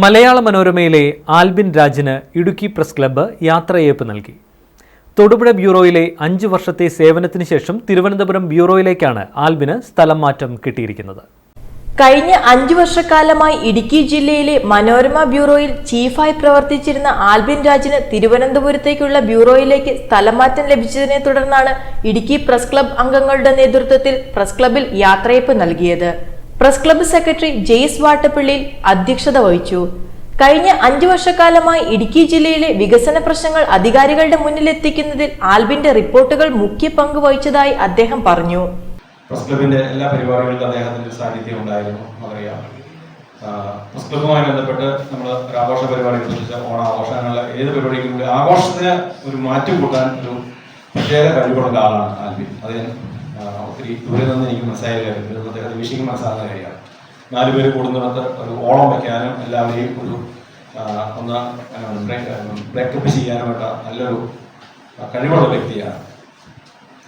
മലയാള മനോരമയിലെ ആൽബിൻ രാജിന് Idukki press club യാത്രയേപ്പ് നൽകി. തൊടുപുഴ ബ്യൂറോയിലെ അഞ്ചു വർഷത്തെ സേവനത്തിന് ശേഷം തിരുവനന്തപുരം ബ്യൂറോയിലേക്കാണ് ആൽബിന് സ്ഥലം മാറ്റം കിട്ടിയിരിക്കുന്നത്. കഴിഞ്ഞ അഞ്ചു വർഷക്കാലമായി ഇടുക്കി ജില്ലയിലെ മനോരമ ബ്യൂറോയിൽ ചീഫായി പ്രവർത്തിച്ചിരുന്ന ആൽബിൻ രാജിന് തിരുവനന്തപുരത്തേക്കുള്ള ബ്യൂറോയിലേക്ക് സ്ഥലമാറ്റം ലഭിച്ചതിനെ തുടർന്നാണ് ഇടുക്കി പ്രസ് ക്ലബ് അംഗങ്ങളുടെ നേതൃത്വത്തിൽ പ്രസ് ക്ലബിൽ യാത്രയപ്പ് നൽകിയത്. പ്രസ് ക്ലബ്ബ് സെക്രട്ടറി ജെയ്സ് വാട്ടപ്പള്ളിയിൽ അധ്യക്ഷത വഹിച്ചു. കഴിഞ്ഞ അഞ്ചു വർഷക്കാലമായി ഇടുക്കി ജില്ലയിലെ വികസന പ്രശ്നങ്ങൾ അധികാരികളുടെ മുന്നിലെത്തിക്കുന്നതിൽ ആൽബിന്റെ റിപ്പോർട്ടുകൾ മുഖ്യ പങ്ക് വഹിച്ചതായി അദ്ദേഹം പറഞ്ഞു. പ്രസ് ക്ലബിന്റെ എല്ലാ പരിപാടികളിലും അദ്ദേഹത്തിന്റെ സാന്നിധ്യം ഉണ്ടായിരുന്നു. അതറിയാം പ്രസ് ക്ലബുമായി ബന്ധപ്പെട്ട് നമ്മൾ ഒരു ആഘോഷ പരിപാടികൾ ഓണാഘോഷങ്ങൾ ഏത് പരിപാടിക്കും ആഘോഷത്തിന് ഒരു മാറ്റം കൂട്ടാൻ ഒരു പ്രത്യേക കഴിവുള്ള ആളാണ് ആൽബിൻ. അത് ഒത്തിരി ദൂരെ നിന്ന് എനിക്ക് മനസ്സായ കാര്യം അദ്ദേഹത്തെ വിഷയം മനസ്സിലാകുന്ന കാര്യമാണ് നാലുപേര് കൂടുന്നിടത്ത് ഒരു ഓളം വയ്ക്കാനും എല്ലാവരെയും ഒരു ഒന്ന് ബ്രേക്കപ്പ് ചെയ്യാനുമായിട്ട് നല്ലൊരു കഴിവുള്ള വ്യക്തിയാണ്.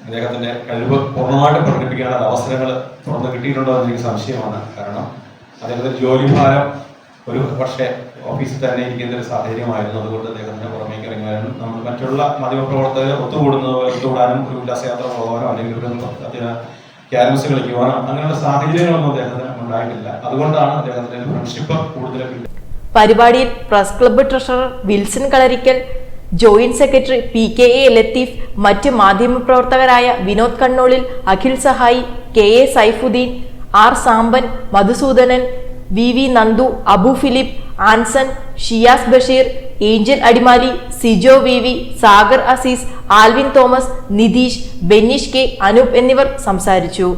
അദ്ദേഹത്തിന്റെ കഴിവ് പൂർണമായിട്ട് പ്രകടിപ്പിക്കാനുള്ള അവസരങ്ങൾ തുറന്ന് കിട്ടിയിട്ടുണ്ടോ എന്ന് എനിക്ക് സംശയമാണ്. കാരണം അദ്ദേഹത്തിന്റെ ജോലി ഭാരം ഒരു പക്ഷേ ഓഫീസിൽ തന്നെ ഇരിക്കുന്ന ഒരു സാഹചര്യമായിരുന്നു. അതുകൊണ്ട് അദ്ദേഹത്തിന് പുറമേക്ക് ഇറങ്ങുവാനും നമ്മൾ മറ്റുള്ള മാധ്യമപ്രവർത്തകർ ഒത്തുകൂടുന്നത് ഒത്തുകൂടാനും ഒരു ഉല്ലാസയാത്ര പോകാനോ അല്ലെങ്കിൽ ഒരു ക്യാരംസ് കളിക്കുവാനോ അങ്ങനെയുള്ള സാഹചര്യങ്ങളൊന്നും അദ്ദേഹത്തിന് ഉണ്ടായിട്ടില്ല. അതുകൊണ്ടാണ് അദ്ദേഹത്തിന്റെ ഫ്രണ്ട്ഷിപ്പ് കൂടുതലും പരിപാടിയിൽ press club treasurer Wilson Kalarikkal joint secretary P K A Latheef മറ്റ് മാധ്യമപ്രവർത്തകരായ Vinod Kannolil Akhil Sahayi K A Saifuddin R Samban Madhusoodanan V V Nandu Abu Philip Anson Shiyas Basheer Angel Adimali Sijo V V Sagar Aziz Alvin Thomas Nitish Bennish K Anoop എന്നിവർ സംസാരിച്ചു.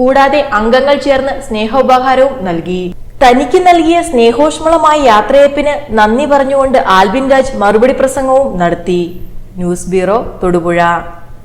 കൂടാതെ അംഗങ്ങൾ ചേർന്ന് സ്നേഹോപഹാരവും നൽകി. തനിക്ക് നൽകിയ സ്നേഹോഷ്മളമായ യാത്രയപ്പിന് നന്ദി പറഞ്ഞുകൊണ്ട് ആൽബിൻ രാജ് മറുപടി പ്രസംഗവും നടത്തി. News bureau Thodupuzha.